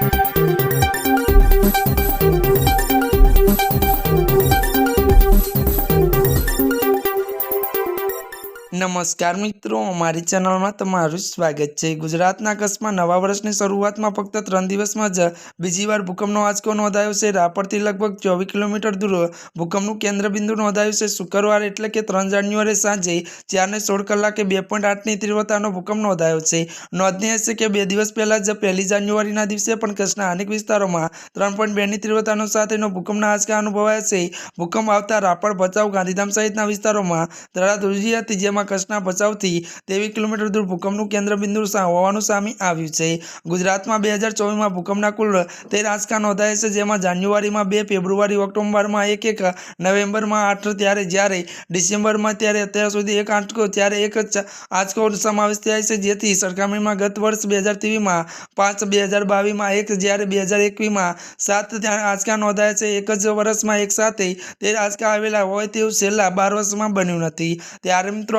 Thank you. નમસ્કાર મિત્રો, અમારી ચેનલમાં તમારું સ્વાગત છે. ગુજરાતના કચ્છમાં નવા વર્ષની શરૂઆતમાં ફક્ત ત્રણ દિવસમાં જ બીજી વાર ભૂકંપનો આંચકો નોંધાયો છે. રાપરથી લગભગ ચોવીસ કિલોમીટર દૂર ભૂકંપનું કેન્દ્રબિંદુ નોંધાયું છે. શુક્રવાર એટલે કે ત્રણ જાન્યુઆરી સાંજે ચારને સોળ કલાકે બે પોઈન્ટ આઠની તીવ્રતાનો ભૂકંપ નોંધાયો છે. નોંધનીય છે કે બે દિવસ પહેલાં જ પહેલી જાન્યુઆરીના દિવસે પણ કચ્છના અનેક વિસ્તારોમાં ત્રણ પોઈન્ટ બેની તીવ્રતાનો સાથેનો ભૂકંપના આંચકા અનુભવાયા છે. ભૂકંપ આવતા રાપર, ભચાઉ, ગાંધીધામ સહિતના વિસ્તારોમાં ધરાત ઉજી હતી, જેમાં કચ્છના ભચાઉથી તેવીસ કિલોમીટર દૂર ભૂકંપનું કેન્દ્રબિંદુ હોવાનું સામે આવ્યું છે. ગુજરાતમાં બે હજાર ચોવીસમાં ભૂકંપના કુલ તેર આંચકા નોંધાયા છે, જેમાં જાન્યુઆરીમાં બે, ફેબ્રુઆરી, ઓક્ટોબરમાં એક એક, નવેમ્બરમાં આઠ ત્યારે જ્યારે ડિસેમ્બરમાં ત્યારે અત્યાર સુધી એક આંચકો ત્યારે એક જ આંચકો સમાવેશ થાય છે, જેથી સરખામણીમાં ગત વર્ષ બે હજાર ત્રેવીસમાં પાંચ, બે હજાર બાવીસમાં એક, જ્યારે બે હજાર એકવીસમાં સાત ત્યાં આંચકા નોંધાયા છે, એક જ વર્ષમાં એક સાથે તે આંચકા આવેલા હોય તેવું છેલ્લા બાર વર્ષમાં બન્યું નથી. ત્યારે મિત્રો